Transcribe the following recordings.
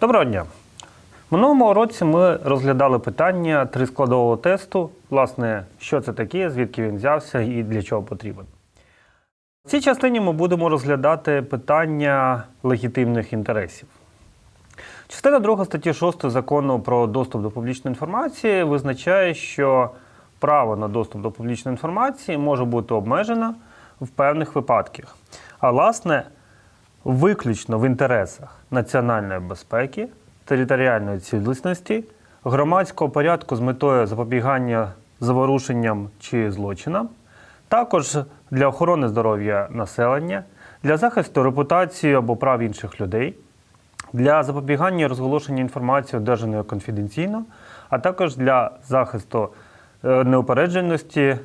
Доброго дня. Минулому році ми розглядали питання трискладового тесту. Власне, що це таке, звідки він взявся і для чого потрібен. В цій частині ми будемо розглядати питання легітимних інтересів. Частина 2 статті 6 закону про доступ до публічної інформації визначає, що право на доступ до публічної інформації може бути обмежено в певних випадках. А власне, виключно в інтересах національної безпеки, територіальної цілісності, громадського порядку з метою запобігання заворушенням чи злочинам, також для охорони здоров'я населення, для захисту репутації або прав інших людей, для запобігання розголошення інформації, одержаної конфіденційно, а також для захисту е, неупередженості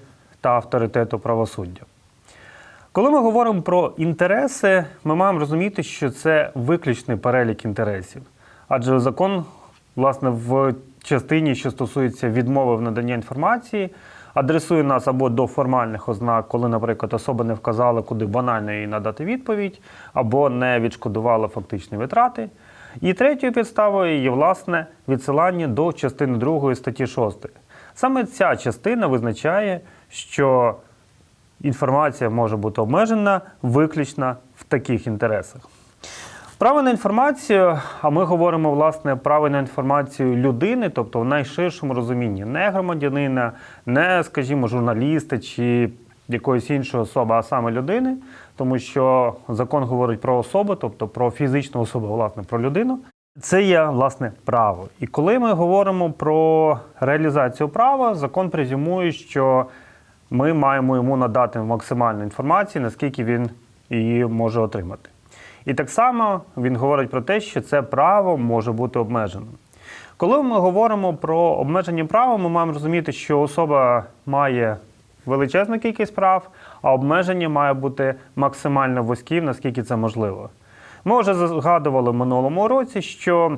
та авторитету правосуддя. Коли ми говоримо про інтереси, ми маємо розуміти, що це виключний перелік інтересів. Адже закон, власне, в частині, що стосується відмови в наданні інформації, адресує нас або до формальних ознак, коли, наприклад, особа не вказала, куди банально їй надати відповідь, або не відшкодувала фактичні витрати. І третьою підставою є власне відсилання до частини 2 статті 6. Саме ця частина визначає, що інформація може бути обмежена виключно в таких інтересах. Право на інформацію, а ми говоримо власне право на інформацію людини, тобто в найширшому розумінні, не громадянина, не, скажімо, журналіста чи якоїсь іншої особи, а саме людини, тому що закон говорить про особу, тобто про фізичну особу, власне, про людину. Це є власне право. І коли ми говоримо про реалізацію права, закон презюмує, що ми маємо йому надати максимальну інформацію, наскільки він її може отримати. І так само він говорить про те, що це право може бути обмеженим. Коли ми говоримо про обмеження права, ми маємо розуміти, що особа має величезну кількість прав, а обмеження має бути максимально вузьким, наскільки це можливо. Ми вже згадували в минулому році, що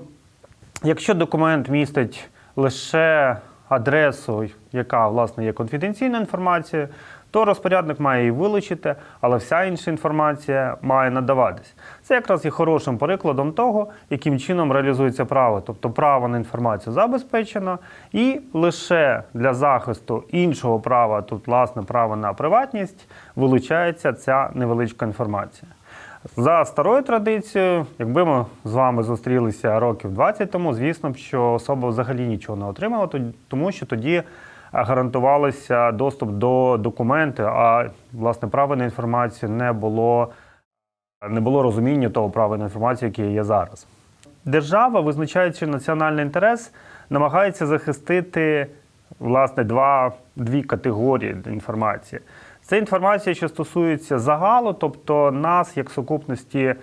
якщо документ містить лише адресу, яка власне є конфіденційною інформацією, то розпорядник має її вилучити, але вся інша інформація має надаватись. Це якраз є хорошим прикладом того, яким чином реалізується право. Тобто право на інформацію забезпечено, і лише для захисту іншого права, тут власне право на приватність, вилучається ця невеличка інформація. За старою традицією, якби ми з вами зустрілися років 20 тому, звісно що особа взагалі нічого не отримала, тому що тоді гарантувалося доступ до документів, а власне право на інформацію не було, не було розуміння того права на інформацію, яке є зараз. Держава, визначаючи національний інтерес, намагається захистити власне два, дві категорії інформації. Це інформація, що стосується загалу, тобто нас, як сукупності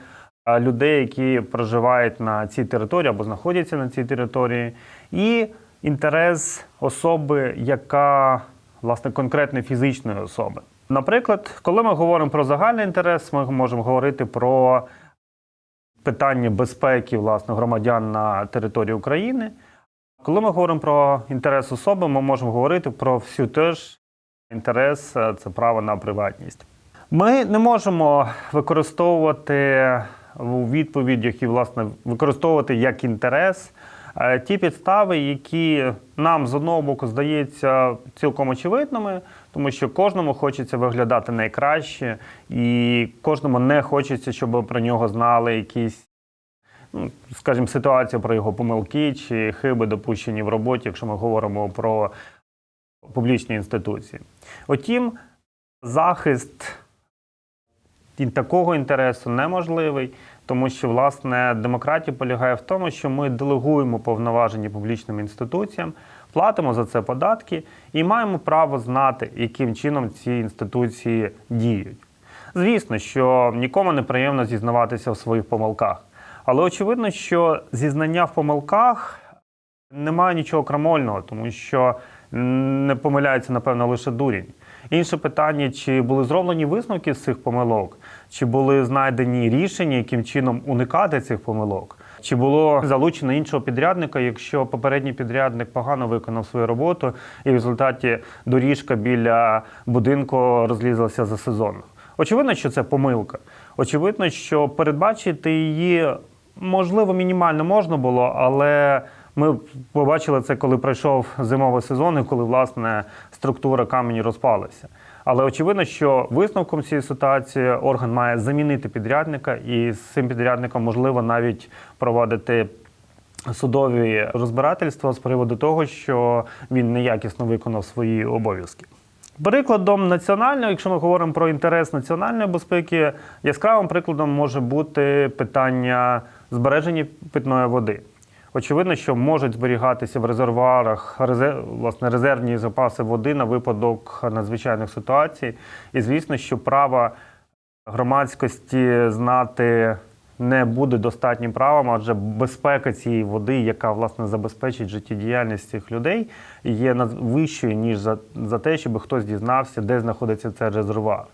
е, людей, які проживають на цій території або знаходяться на цій території, і інтерес особи, яка власне конкретної фізичної особи. Наприклад, коли ми говоримо про загальний інтерес, ми можемо говорити про питання безпеки власне громадян на території України. Коли ми говоримо про інтерес особи, ми можемо говорити про всю теж інтерес е, це право на приватність. Ми не можемо використовувати у відповідях і власне використовувати як інтерес е, ті підстави, які нам з одного боку здається цілком очевидними, тому що кожному хочеться виглядати найкраще, і кожному не хочеться, щоб про нього знали якісь ну, скажімо, ситуація про його помилки чи хиби, допущені в роботі, якщо ми говоримо про публічні інституції. Утім, захист такого інтересу неможливий, тому що власне демократія полягає в тому, що ми делегуємо повноваження публічним інституціям, платимо за це податки і маємо право знати, яким чином ці інституції діють. Звісно, що нікому не приємно зізнаватися в своїх помилках. Але очевидно, що зізнання в помилках немає нічого крамольного, тому що не помиляється, напевно, лише дурінь. Інше питання, чи були зроблені висновки з цих помилок, чи були знайдені рішення, яким чином уникати цих помилок, чи було залучено іншого підрядника, якщо попередній підрядник погано виконав свою роботу, і в результаті доріжка біля будинку розлізлася за сезон. Очевидно, що це помилка. Очевидно, що передбачити її можливо, мінімально можна було, але ми побачили це, коли пройшов зимовий сезон, і коли власне структура камені розпалася. Але очевидно, що висновком цієї ситуації орган має замінити підрядника, і з цим підрядником можливо навіть проводити судові розбирательства з приводу того, що він неякісно виконав свої обов'язки. Прикладом національного, якщо ми говоримо про інтерес національної безпеки, яскравим прикладом може бути питання збереження питної води. Очевидно, що можуть зберігатися в резервуарах резер- власне, резервні запаси води на випадок надзвичайних ситуацій. І звісно, що право громадськості знати не буде достатнім правом, адже безпека цієї води, яка власне забезпечить життєдіяльність цих людей, є вищою ніж за, за те, щоб хтось дізнався, де знаходиться цей резервуар.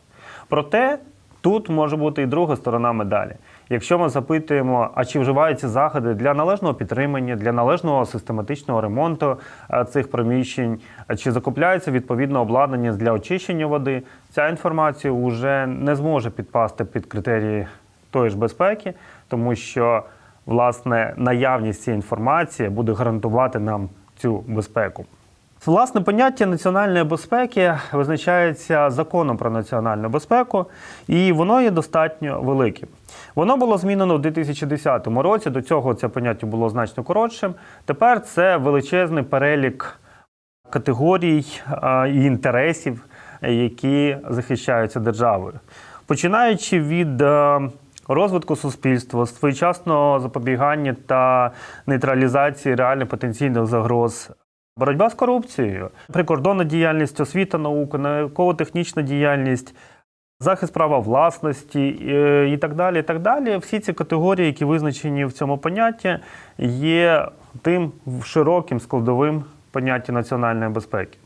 Проте тут може бути і друга сторона медалі. Якщо ми запитуємо, а чи вживаються заходи для належного підтримання, для належного систематичного ремонту е, цих приміщень, а чи закупляється відповідне обладнання для очищення води, ця інформація вже не зможе підпасти під критерії тої ж безпеки, тому що власне наявність цієї інформації буде гарантувати нам цю безпеку. Власне, поняття національної безпеки визначається законом про національну безпеку, і воно є достатньо великим. Воно було змінено в 2010 році. До цього це поняття було значно коротшим. Тепер це величезний перелік категорій і інтересів, які захищаються державою. Починаючи від е, розвитку суспільства, своєчасного запобігання та нейтралізації реально потенційних загроз. Боротьба з корупцією, прикордонна діяльність, освіта, наука, науково-технічна діяльність, захист права власності е, і так далі. І так далі. Всі ці категорії, які визначені в цьому понятті, є тим широким складовим поняття національної безпеки.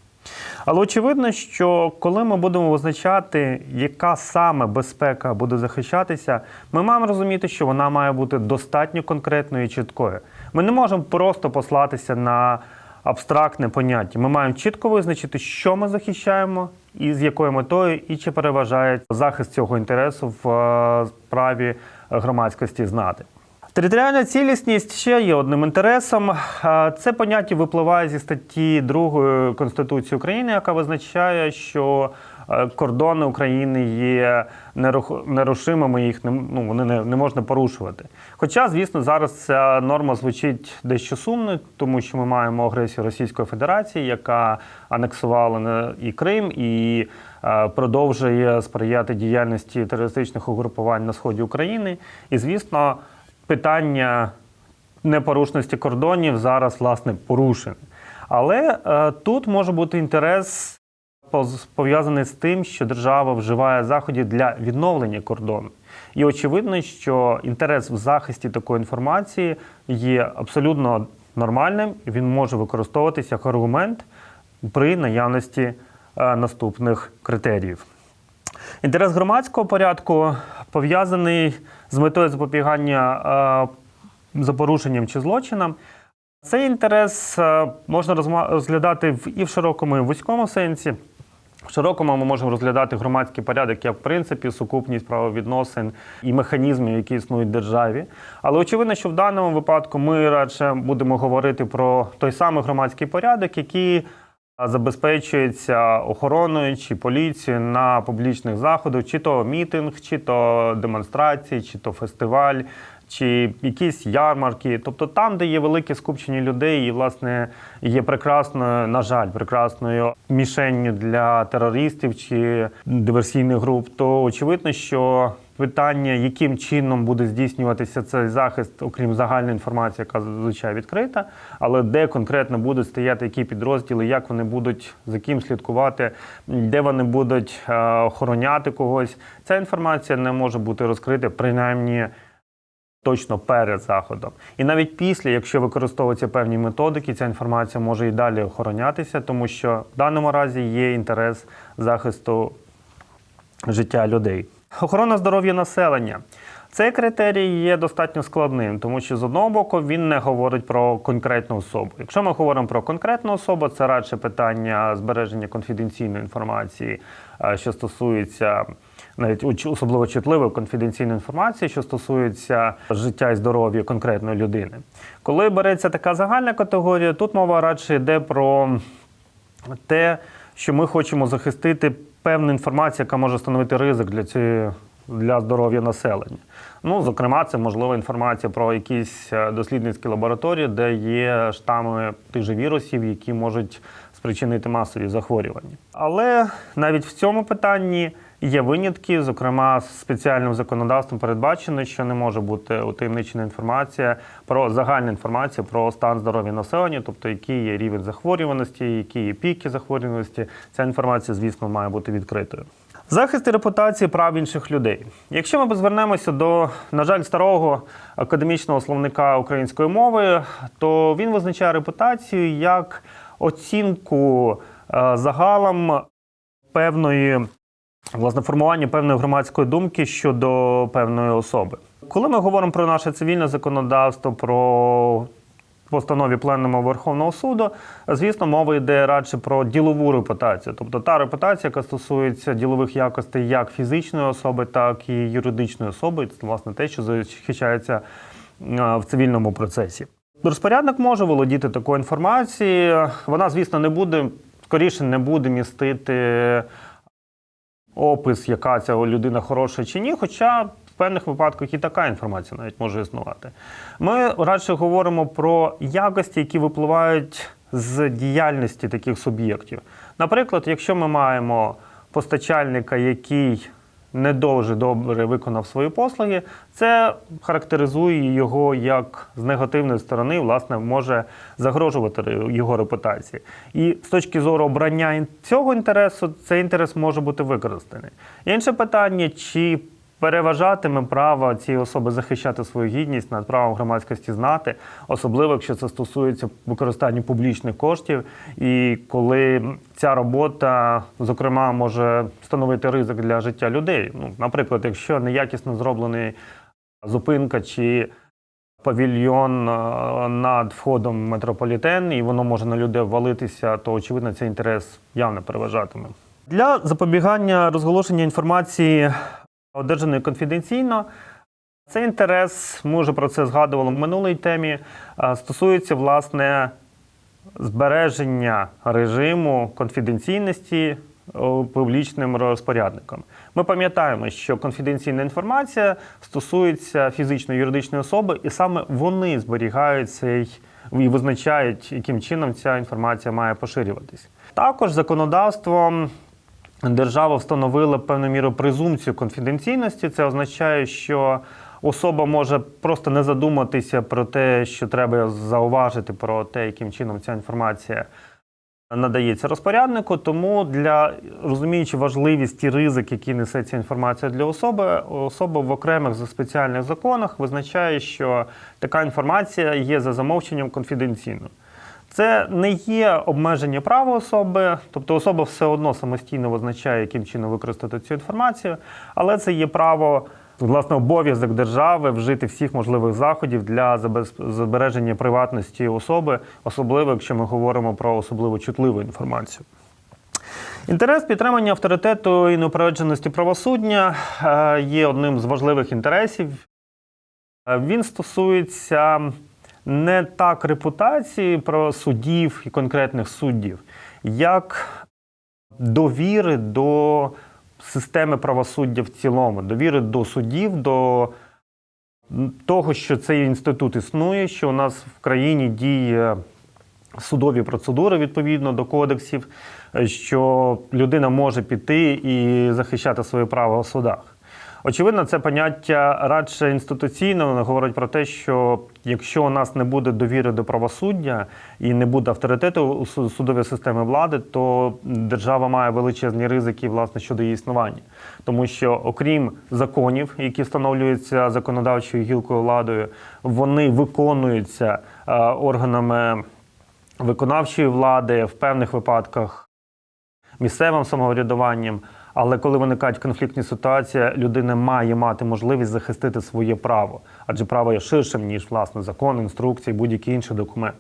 Але очевидно, що коли ми будемо визначати, яка саме безпека буде захищатися, ми маємо розуміти, що вона має бути достатньо конкретною і чіткою. Ми не можемо просто послатися на абстрактне поняття. Ми маємо чітко визначити, що ми захищаємо і з якою метою, і чи переважає захист цього інтересу в е, праві громадськості знати. Територіальна цілісність ще є одним інтересом. Е, Це поняття випливає зі статті 2 Конституції України, яка визначає, що кордони України є нерушимими, їх не, ну, вони не, не можна порушувати. Хоча, звісно, зараз ця норма звучить дещо сумно, тому що ми маємо агресію Російської Федерації, яка анексувала і Крим, і е, продовжує сприяти діяльності терористичних угрупувань на сході України. І, звісно, питання непорушності кордонів зараз власне порушене. Але е, тут може бути інтерес пов'язаний з тим, що держава вживає заходів для відновлення кордону. І очевидно, що інтерес в захисті такої інформації є абсолютно нормальним, і він може використовуватися як аргумент при наявності е, наступних критеріїв. Інтерес громадського порядку пов'язаний з метою запобігання е, за порушенням чи злочинам. Цей інтерес е, можна розглядати і в широкому, і в вузькому сенсі. Широкому ми можемо розглядати громадський порядок як в принципі сукупність правовідносин і механізмів, які існують в державі. Але очевидно, що в даному випадку ми радше будемо говорити про той самий громадський порядок, який забезпечується охороною чи поліцією на публічних заходах, чи то мітинг, чи то демонстрації, чи то фестиваль, чи якісь ярмарки. Тобто там, де є велике скупчення людей, і власне є прекрасною, на жаль, прекрасною мішенню для терористів чи диверсійних груп, то очевидно, що питання, яким чином буде здійснюватися цей захист, окрім загальної інформації, яка зазвичай відкрита, але де конкретно будуть стояти які підрозділи, як вони будуть за ким слідкувати, де вони будуть е, охороняти когось. Ця інформація не може бути розкрита принаймні. Точно перед заходом, і навіть після, якщо використовуються певні методики, ця інформація може і далі охоронятися, тому що в даному разі є інтерес захисту життя людей. Охорона здоров'я населення. Цей критерій є достатньо складним, тому що з одного боку він не говорить про конкретну особу. Якщо ми говоримо про конкретну особу, це радше питання збереження конфіденційної інформації, е, що стосується навіть особливо чутливої конфіденційної інформації, що стосується життя і здоров'я конкретної людини. Коли береться така загальна категорія, тут мова радше йде про те, що ми хочемо захистити певну інформація, яка може становити ризик для цієї. Для здоров'я населення. Ну, зокрема, це можлива інформація про якісь е, дослідницькі лабораторії, де є штами тих же вірусів, які можуть спричинити масові захворювання. Але навіть в цьому питанні є винятки. Зокрема, спеціальним законодавством передбачено, що не може бути утаємничена інформація про загальну інформацію про стан здоров'я населення, тобто який є рівень захворюваності, які є піки захворюваності. Ця інформація, звісно, має бути відкритою. Захист репутації прав інших людей. Якщо ми звернемося до, на жаль, старого академічного словника української мови, то він визначає репутацію як оцінку е, загалом певної власне формування певної громадської думки щодо певної особи. Коли ми говоримо про наше цивільне законодавство, про постанові Пленуму Верховного суду, звісно, мова йде радше про ділову репутацію, тобто та репутація, яка стосується ділових якостей як фізичної особи, так і юридичної особи, це власне те, що захищається е, в цивільному процесі. Розпорядник може володіти такою інформацією. Вона, звісно, не буде скоріше не буде містити опис, яка ця людина хороша чи ні, хоча в певних випадках і така інформація навіть може існувати. Ми радше говоримо про якості, які випливають з діяльності таких суб'єктів. Наприклад, якщо ми маємо постачальника, який не дуже добре виконав свої послуги, це характеризує його як з негативної сторони, власне, може загрожувати його репутації. І з точки зору обрання цього інтересу, цей інтерес може бути використаний. Інше питання, чи переважатиме право цієї особи захищати свою гідність над правом громадськості знати, особливо якщо це стосується використання публічних коштів, і коли ця робота, зокрема, може становити ризик для життя людей. Ну, наприклад, якщо неякісно зроблений зупинка чи павільйон е, над входом в метрополітен, і воно може на людей ввалитися, то очевидно цей інтерес явно переважатиме. Для запобігання розголошення інформації, одержаної конфіденційно, цей інтерес, ми вже про це згадували в минулій темі, е, стосується власне збереження режиму конфіденційності публічним розпорядникам. Ми пам'ятаємо, що конфіденційна інформація стосується фізичної юридичної особи, і саме вони зберігають цей і визначають, яким чином ця інформація має поширюватись. Також законодавством держава встановила певну міру презумпцію конфіденційності. Це означає, що особа може просто не задуматися про те, що треба зауважити про те, яким чином ця інформація надається розпоряднику. Тому для розуміючи важливість і ризик, який несе ця інформація для особи, особа в окремих спеціальних законах визначає, що така інформація є за замовченням конфіденційною. Це не є обмеження права особи, тобто особа все одно самостійно визначає, яким чином використати цю інформацію, але це є право, власне, обов'язок держави вжити всіх можливих заходів для збереження приватності особи, особливо якщо ми говоримо про особливо чутливу інформацію. Інтерес підтримання авторитету і неупередженості правосуддя е, є одним з важливих інтересів. Е, Він стосується не так репутації про суддів і конкретних суддів, як довіри до системи правосуддя в цілому, довіри до суддів, до того, що цей інститут існує, що у нас в країні діє судові процедури відповідно до кодексів, що людина може піти і захищати свої права у судах. Очевидно, це поняття радше інституційне, воно говорить про те, що якщо у нас не буде довіри до правосуддя і не буде авторитету у системі влади, то держава має величезні ризики власне щодо її існування. Тому що, окрім законів, які встановлюються законодавчою гілкою владою, вони виконуються е, органами виконавчої влади в певних випадках місцевим самоврядуванням. Але коли виникають конфліктні ситуації, людина має мати можливість захистити своє право, адже право є ширшим ніж власне закон, інструкції, будь-який інший документ.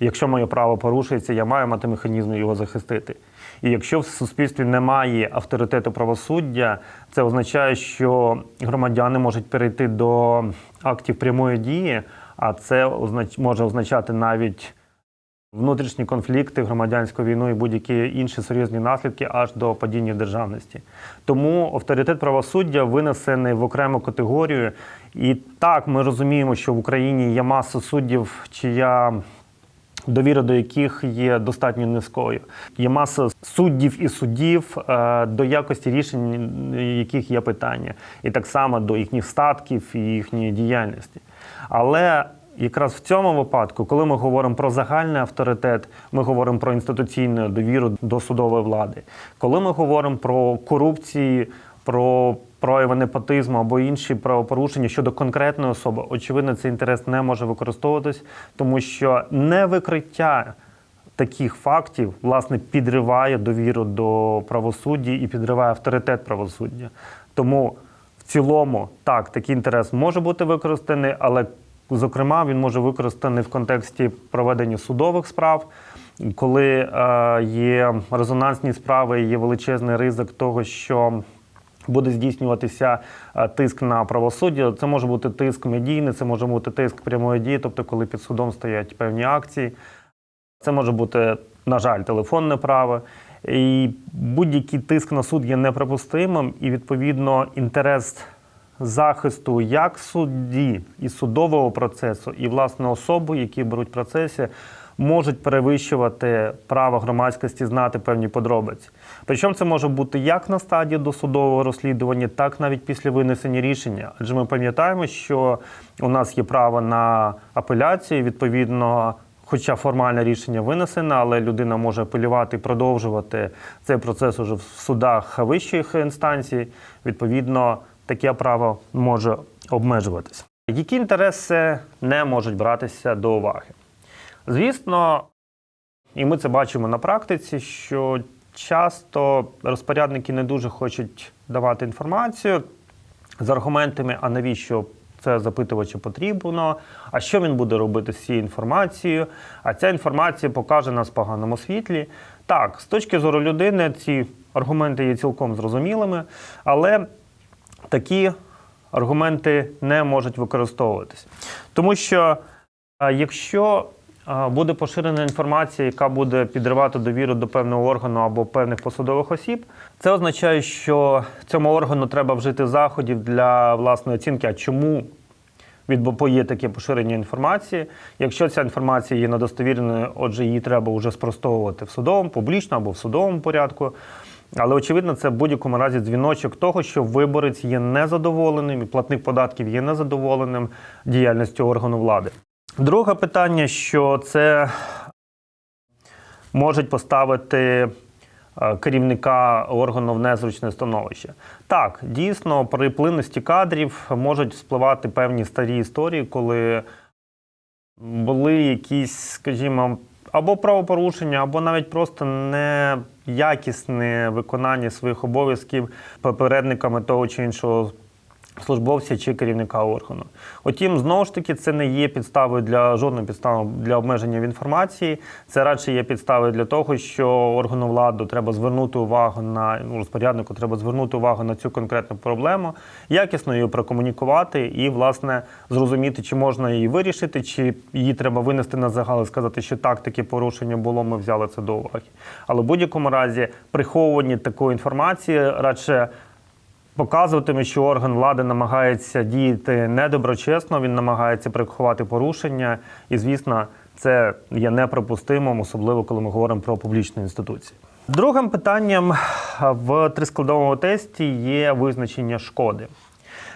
Якщо моє право порушується, я маю мати механізм його захистити. І якщо в суспільстві немає авторитету правосуддя, це означає, що громадяни можуть перейти до актів прямої дії, а це може означати навіть внутрішні конфлікти, громадянську війну і будь-які інші серйозні наслідки аж до падіння державності. Тому авторитет правосуддя винесений в окрему категорію. І так ми розуміємо, що в Україні є маса суддів, чия довіра до яких є достатньо низькою. Є маса суддів і суддів, е, до якості рішень, яких є питання, і так само до їхніх статків і їхньої діяльності. Але якраз в цьому випадку, коли ми говоримо про загальний авторитет, ми говоримо про інституційну довіру до судової влади. Коли ми говоримо про корупції, про прояви непотизму або інші правопорушення щодо конкретної особи, очевидно, цей інтерес не може використовуватись, тому що невикриття таких фактів власне підриває довіру до правосуддя і підриває авторитет правосуддя. Тому в цілому так такий інтерес може бути використаний, але зокрема він може використаний в контексті проведення судових справ. Коли е, є резонансні справи, є величезний ризик того, що буде здійснюватися е, тиск на правосуддя. Це може бути тиск медійний, це може бути тиск прямої дії, тобто коли під судом стоять певні акції. Це може бути, на жаль, телефонне право. І будь-який тиск на суд є неприпустимим, і відповідно інтерес захисту як судді і судового процесу, і власне особи, які беруть в процесі, можуть перевищувати право громадськості знати певні подробиці. Причому це може бути як на стадії досудового розслідування, так навіть після винесення рішення. Адже ми пам'ятаємо, що у нас є право на апеляцію, відповідно. Хоча формальне рішення винесено, але людина може апелювати і продовжувати цей процес уже в судах вищих інстанцій. Відповідно, таке право може обмежуватися. Які інтереси не можуть братися до уваги? Звісно, і ми це бачимо на практиці, що часто розпорядники не дуже хочуть давати інформацію з аргументами, а навіщо це запитувачу потрібно, а що він буде робити з цією інформацією, а ця інформація покаже нас в поганому світлі. Так, з точки зору людини, ці аргументи є цілком зрозумілими, але такі аргументи не можуть використовуватися. Тому що якщо буде поширена інформація, яка буде підривати довіру до певного органу або певних посадових осіб, це означає, що цьому органу треба вжити заходів для власної оцінки, а чому є таке поширення інформації. Якщо ця інформація є недостовірною, отже, її треба вже спростовувати в судовому, публічно або в судовому порядку. Але очевидно, це в будь-якому разі дзвіночок того, що виборець є незадоволеним і платник податків є незадоволеним діяльністю органу влади. Друге питання, що це можуть поставити е, керівника органу в незручне становище. Так, дійсно, при плинності кадрів можуть спливати певні старі історії, коли були якісь, скажімо, або правопорушення, або навіть просто неякісне виконання своїх обов'язків попередниками того чи іншого службовця чи керівника органу. Утім, знову ж таки, це не є підставою для жодної підстави для обмеження в інформації. Це радше є підставою для того, що органу влади треба звернути увагу на ну, розпоряднику, треба звернути увагу на цю конкретну проблему, якісно її прокомунікувати і, власне, зрозуміти, чи можна її вирішити, чи її треба винести на загал і сказати, що так, таке порушення було, ми взяли це до уваги. Але в будь-якому разі приховування такої інформації радше показуватиме, що орган влади намагається діяти недоброчесно, він намагається приховати порушення, і звісно, це є неприпустимим, особливо коли ми говоримо про публічні інституції. Другим питанням в трискладовому тесті є визначення шкоди.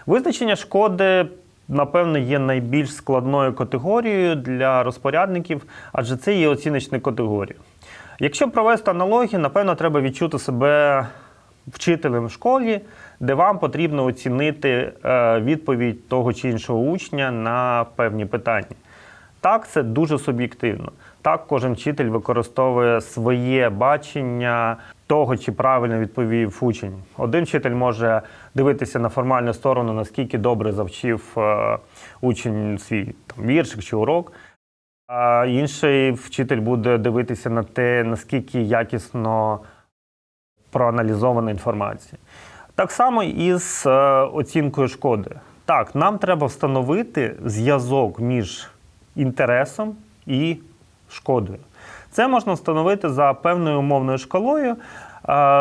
Визначення шкоди. Напевно, є найбільш складною категорією для розпорядників, адже це є оціночна категорія. Якщо провести аналогію, напевно, треба відчути себе вчителем в школі, де вам потрібно оцінити е, відповідь того чи іншого учня на певні питання. Так, це дуже суб'єктивно. Так, кожен вчитель використовує своє бачення того, чи правильно відповів учень. Один вчитель може дивитися на формальну сторону, наскільки добре завчив е, учень свій там, віршик чи урок. А інший вчитель буде дивитися на те, наскільки якісно проаналізована інформація. Так само і з е, оцінкою шкоди. Так, нам треба встановити зв'язок між інтересом і шкодою. Це можна встановити за певною умовною шкалою, е,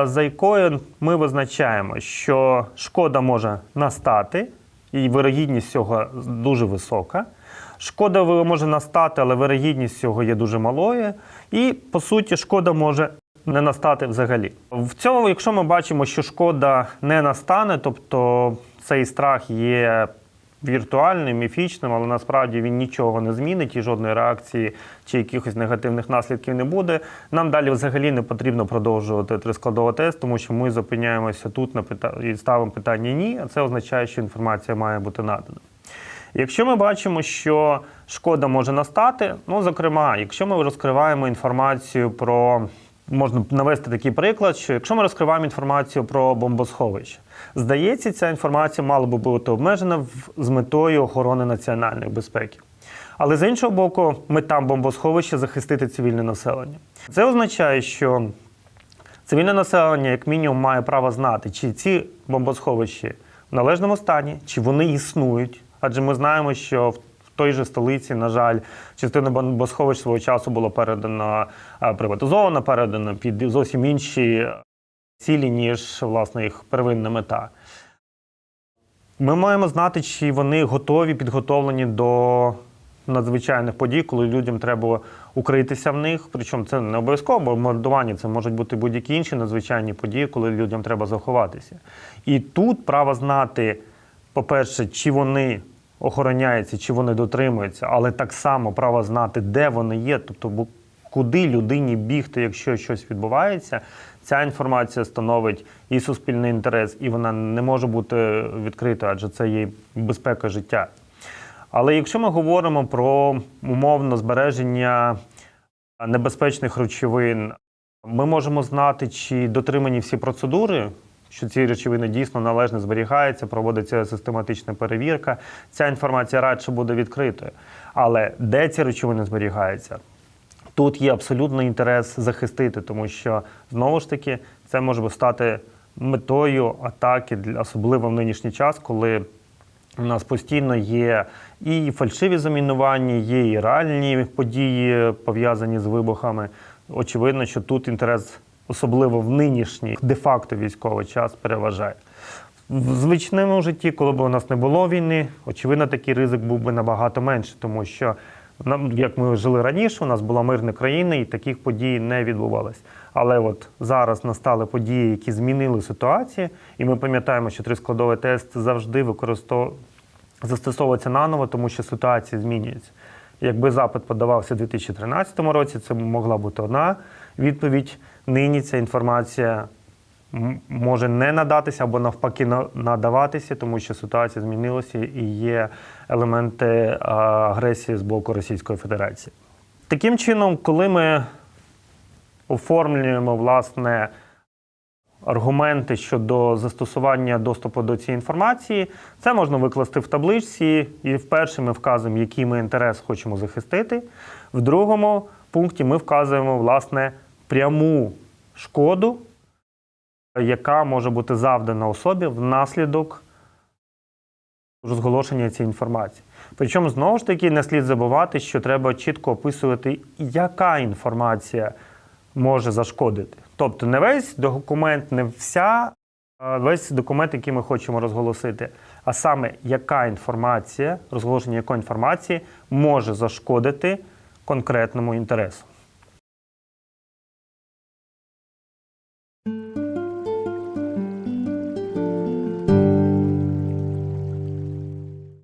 за якою ми визначаємо, що шкода може настати, і вирогідність цього дуже висока. Шкода може настати, але вирогідність цього є дуже малою. І по суті, шкода може не настати взагалі. В цьому, якщо ми бачимо, що шкода не настане, тобто цей страх є віртуальним, міфічним, але насправді він нічого не змінить і жодної реакції чи якихось негативних наслідків не буде. Нам далі взагалі не потрібно продовжувати трискладовий тест, тому що ми зупиняємося тут на пита... і ставимо питання ні, а це означає, що інформація має бути надана. Якщо ми бачимо, що шкода може настати, ну зокрема, якщо ми розкриваємо інформацію про можна навести такий приклад, що якщо ми розкриваємо інформацію про бомбосховище, здається, ця інформація мала би бути обмежена з метою охорони національної безпеки. Але з іншого боку, мета бомбосховища захистити цивільне населення. Це означає, що Цивільне населення, як мінімум, має право знати, чи ці бомбосховища в належному стані, чи вони існують. Адже ми знаємо, що в той же столиці, на жаль, частина бомбосховищ свого часу було передано а, приватизовано, передано під зовсім інші цілі, ніж власне їх первинна мета. Ми маємо знати, чи вони готові, підготовлені до надзвичайних подій, коли людям треба укритися в них. Причому це не обов'язково бомбардування, це можуть бути будь-які інші надзвичайні події, коли людям треба заховатися. І тут право знати, по-перше, чи вони охороняються, чи вони дотримуються, але так само право знати, де вони є, тобто куди людині бігти, якщо щось відбувається. Ця інформація становить і суспільний інтерес, і вона не може бути відкритою, адже це є безпека життя. Але якщо ми говоримо про умовно збереження небезпечних речовин, ми можемо знати, чи дотримані всі процедури, що ці речовини дійсно належно зберігаються, проводиться систематична перевірка. Ця інформація радше буде відкритою. Але де ці речовини зберігаються? Тут є абсолютний інтерес захистити, тому що знову ж таки це може стати метою атаки, особливо в нинішній час, коли у нас постійно є і фальшиві замінування, є і реальні події пов'язані з вибухами. Очевидно, що тут інтерес, особливо в нинішній де-факто військовий час, переважає. В звичному житті, коли б у нас не було війни, очевидно, такий ризик був би набагато менше, тому що нам, як ми жили раніше, у нас була мирна країна і таких подій не відбувалось. Але от зараз настали події, які змінили ситуацію, і ми пам'ятаємо, що трискладовий тест завжди використовує застосовується наново, тому що ситуація змінюється. Якби запит подавався у 2013 році, це могла бути одна відповідь. Нині ця інформація може не надатися або навпаки надаватися, тому що ситуація змінилася і є елементи агресії з боку Російської Федерації. Таким чином, коли ми оформлюємо власне аргументи щодо застосування доступу до цієї інформації, це можна викласти в табличці, і вперше ми вказуємо, який ми інтерес хочемо захистити. В другому пункті ми вказуємо власне пряму шкоду, яка може бути завдана особі внаслідок розголошення цієї інформації. Причому знову ж таки не слід забувати, що треба чітко описувати, яка інформація може зашкодити. Тобто не весь документ, не вся, весь документ, який ми хочемо розголосити, а саме яка інформація, розголошення якої інформації може зашкодити конкретному інтересу.